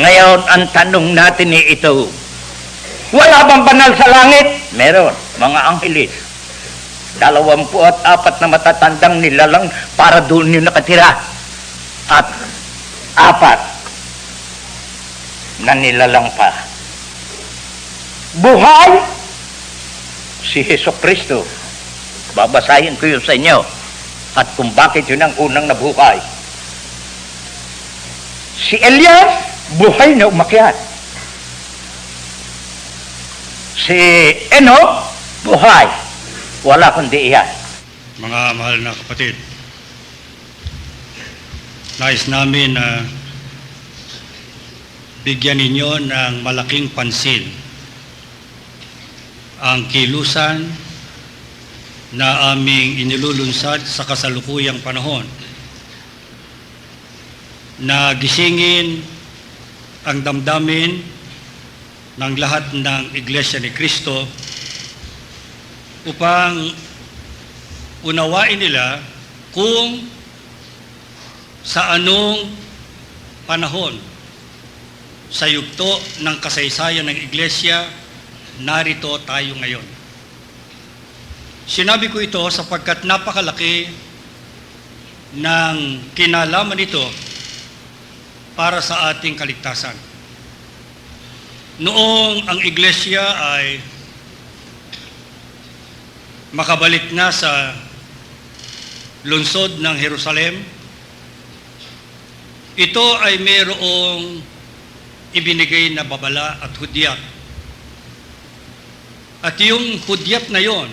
Ngayon, ang tanong natin ay ito. Wala bang banal sa langit? Meron, mga anghelis. Dalawampu at apat na matatandang nilalang para doon yung nakatira. At apat na nilalang pa. Buhay! Si Heso Kristo. Babasahin ko yun sa inyo. At kung bakit yun ang unang nabuhay. Si Elias, buhay na umakyat. Si Enoch, buhay. Wala kundi iyan. Mga mahal na kapatid, nais namin na bigyan ninyo ng malaking pansin ang kilusan na aming inilulunsad sa kasalukuyang panahon na gisingin ang damdamin ng lahat ng Iglesia ni Kristo upang unawain nila kung sa anong panahon sa yugto ng kasaysayan ng Iglesia, narito tayo ngayon. Sinabi ko ito sapagkat napakalaki ng kinalaman nito para sa ating kaligtasan. Noong ang Iglesia ay makabalik na sa lungsod ng Jerusalem, ito ay mayroong ibinigay na babala at hudyat. At yung hudyat na yon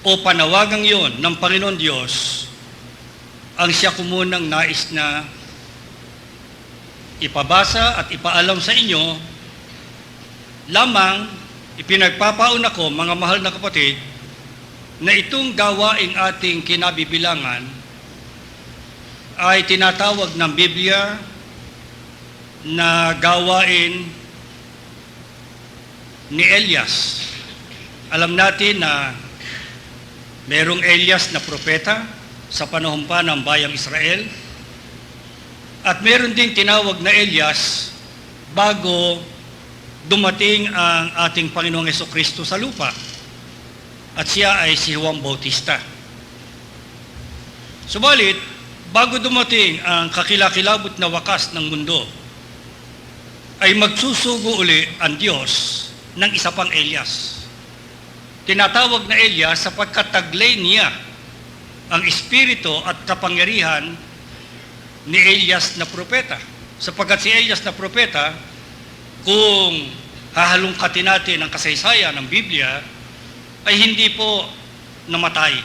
o panawagang yon ng Panginoon Diyos ang siya kumunang nais na ipabasa at ipaalam sa inyo lamang ipinagpapaon ako mga mahal na kapatid na itong gawaing ating kinabibilangan ay tinatawag ng Biblia na gawain ni Elias. Alam natin na merong Elias na propeta sa panahon pa ng bayang Israel at meron ding tinawag na Elias bago dumating ang ating Panginoong Yeso Kristo sa lupa. At siya ay si Juan Bautista. Subalit, bago dumating ang kakilakilabot na wakas ng mundo, ay magsusugo uli ang Diyos ng isa pang Elias. Tinatawag na Elias sapagkat taglay niya ang espiritu at kapangyarihan ni Elias na propeta. Sapagkat si Elias na propeta, kung hahalungkatin natin ang kasaysayan ng Biblia, ay hindi po namatay.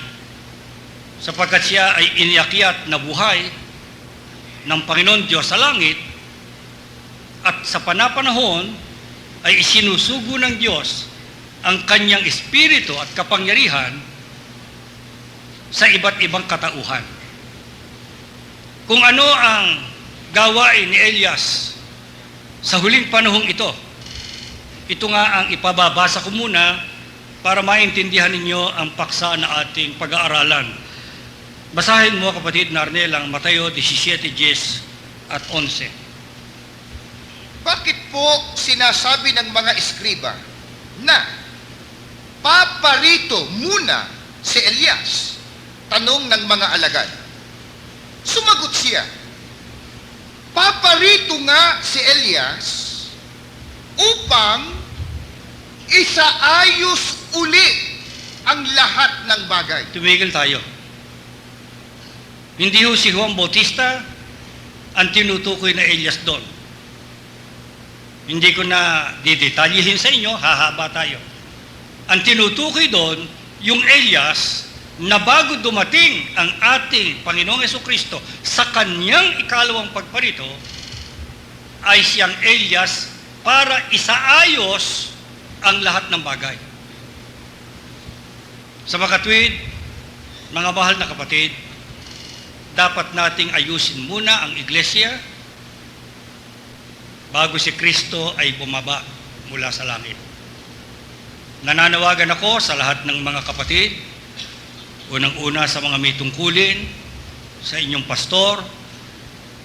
Sapagkat siya ay iniakyat na buhay ng Panginoon Diyos sa langit at sa panapanahon ay isinusugo ng Diyos ang kanyang espiritu at kapangyarihan sa iba't ibang katauhan. Kung ano ang gawain ni Elias sa huling panahong ito, ito nga ang ipababasa ko muna para maintindihan ninyo ang paksa na ating pag-aaralan. Basahin mo kapatid na Arnel ang Mateo 17:10 at 11. Bakit po sinasabi ng mga eskriba na paparito muna si Elias? Tanong ng mga alagad. Sumagot siya, paparito nga si Elias upang isaayos uli ang lahat ng bagay. Tumigil tayo. Hindi ho si Juan Bautista ang tinutukoy na Elias doon. Hindi ko na didetalyihin sa inyo, hahaba tayo. Ang tinutukoy doon, yung Elias na bago dumating ang ating Panginoong Yeso Kristo sa kanyang ikalawang pagparito, ay siyang Elias para isaayos ang lahat ng bagay. Sa makatwid, mga mahal na kapatid, dapat nating ayusin muna ang iglesia bago si Kristo ay bumaba mula sa langit. Nananawagan ako sa lahat ng mga kapatid, unang-una sa mga may tungkulin, sa inyong pastor,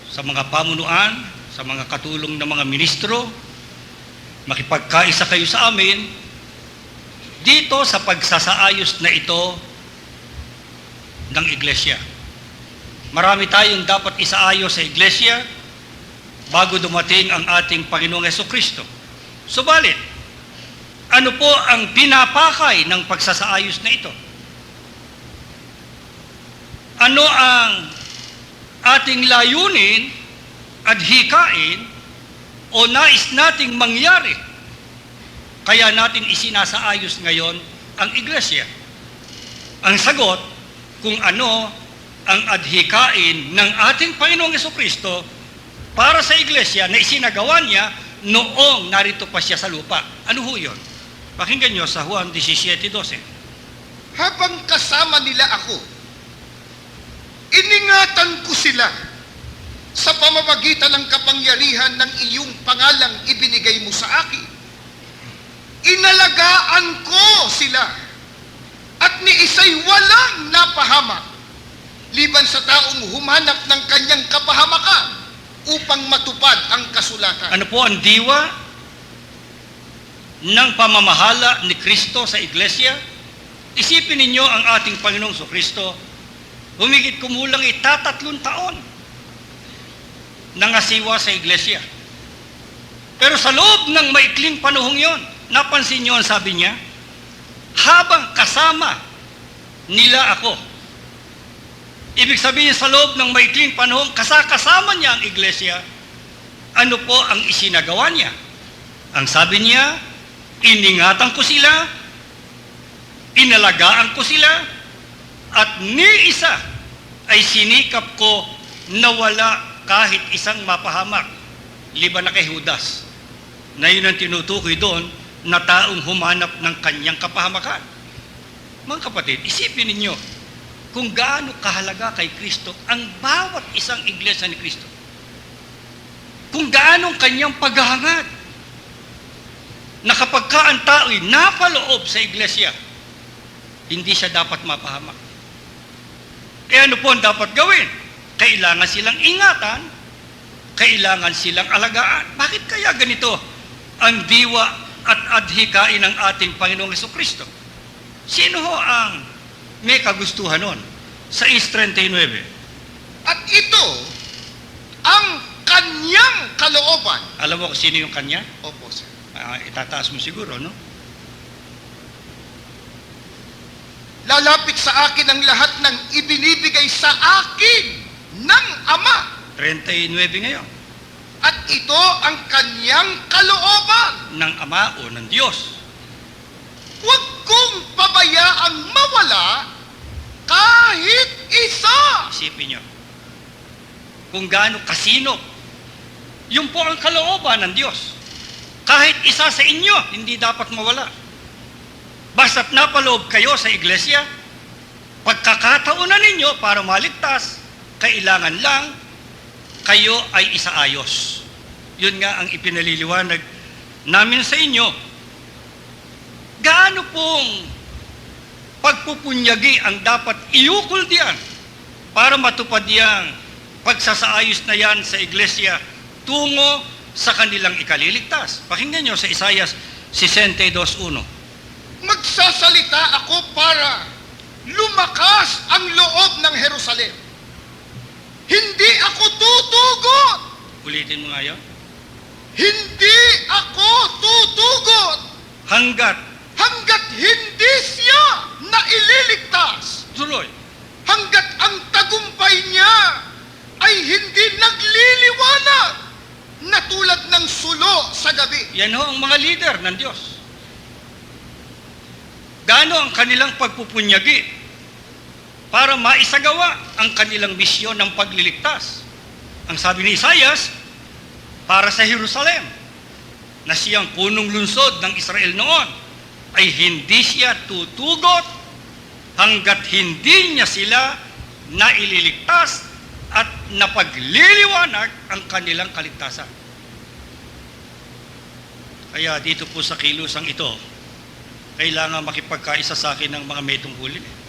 sa mga pamunuan, sa mga katulong ng mga ministro, makipagkaisa kayo sa amin dito sa pagsasaayos na ito ng iglesia. Marami tayong dapat isaayos sa iglesia bago dumating ang ating Panginoong Yeso Kristo. Subalit, ano po ang pinapakay ng pagsasaayos na ito? Ano ang ating layunin at hikain o nais nating mangyari kaya natin isinasaayos ngayon ang iglesia? Ang sagot kung ano ang adhikain ng ating Panginoong Kristo para sa iglesia na isinagawa niya noong narito pa siya sa lupa. Ano ho yun? Pakinggan nyo sa Juan 17.12. Habang kasama nila ako, iningatan ko sila sa pamamagitan ng kapangyarihan ng iyong pangalang ibinigay mo sa akin. Inalagaan ko sila at ni isa'y walang napahamak liban sa taong humanap ng kanyang kapahamakan upang matupad ang kasulatan. Ano po ang diwa ng pamamahala ni Kristo sa iglesia? Isipin ninyo ang ating Panginoong So Kristo, humigit kumulang itatatlong taon nangasiwa sa iglesia. Pero sa loob ng maikling panahong yon, napansin niyo ang sabi niya, habang kasama nila ako. Ibig sabihin sa loob ng maikling panahon, kasakasama niya ang iglesia, ano po ang isinagawa niya? Ang sabi niya, iningatan ko sila, inalagaan ko sila, at ni isa ay sinikap ko na wala kahit isang mapahamak, liban na kay Judas, na yun ang tinutukoy doon na taong humanap ng kanyang kapahamakan. Mga kapatid, isipin ninyo kung gaano kahalaga kay Kristo ang bawat isang iglesia ni Kristo. Kung gaano ang kanyang paghahangad na kapag ka ang tao'y napaloob sa iglesia, hindi siya dapat mapahamak. Kaya ano po ang dapat gawin? Kailangan silang ingatan, kailangan silang alagaan. Bakit kaya ganito ang diwa at adhikain ng ating Panginoong Yeso Kristo? Sino ho ang may kagustuhan nun? Sa 6.39. At ito ang kanyang kalooban. Alam mo kung sino yung kanya? Opo, sir. Ah, itataas mo siguro, no? Lalapit sa akin ang lahat ng ibinibigay sa akin ng Ama. 39 ngayon. At ito ang kanyang kalooban. Ng Ama o ng Diyos. Huwag kong pabayaang mawala kahit isa. Isipin nyo. Kung gaano kasino. Yung po ang kalooban ng Diyos. Kahit isa sa inyo, hindi dapat mawala. Basta't napaloob kayo sa iglesia, pagkakataonan ninyo para maligtas, kailangan lang kayo ay isaayos. Yun nga ang ipinaliliwanag namin sa inyo. Gaano pong pagpupunyagi ang dapat iukol diyan para matupad yang pagsasaayos na yan sa iglesia tungo sa kanilang ikaliligtas. Pakinggan nyo sa Isaiah 62.1. Magsasalita ako para lumakas ang loob ng Jerusalem. Hindi ako tutugot. Ulitin mo nga yun. Hindi ako tutugot Hanggat, hanggat hindi siya naililigtas. tuloy, Hanggat ang tagumpay niya ay hindi nagliliwanag na tulad ng sulo sa gabi. yan ho ang mga leader ng Diyos. Gaano ang kanilang pagpupunyagi para maisagawa ang kanilang misyon ng pagliligtas. Ang sabi ni Isaias, para sa Jerusalem, na siyang punong lunsod ng Israel noon, ay hindi siya tutugot hanggat hindi niya sila naililigtas at napagliliwanag ang kanilang kaligtasan. Kaya dito po sa kilusang ito, kailangan makipagkaisa sa akin ng mga may tungkulin.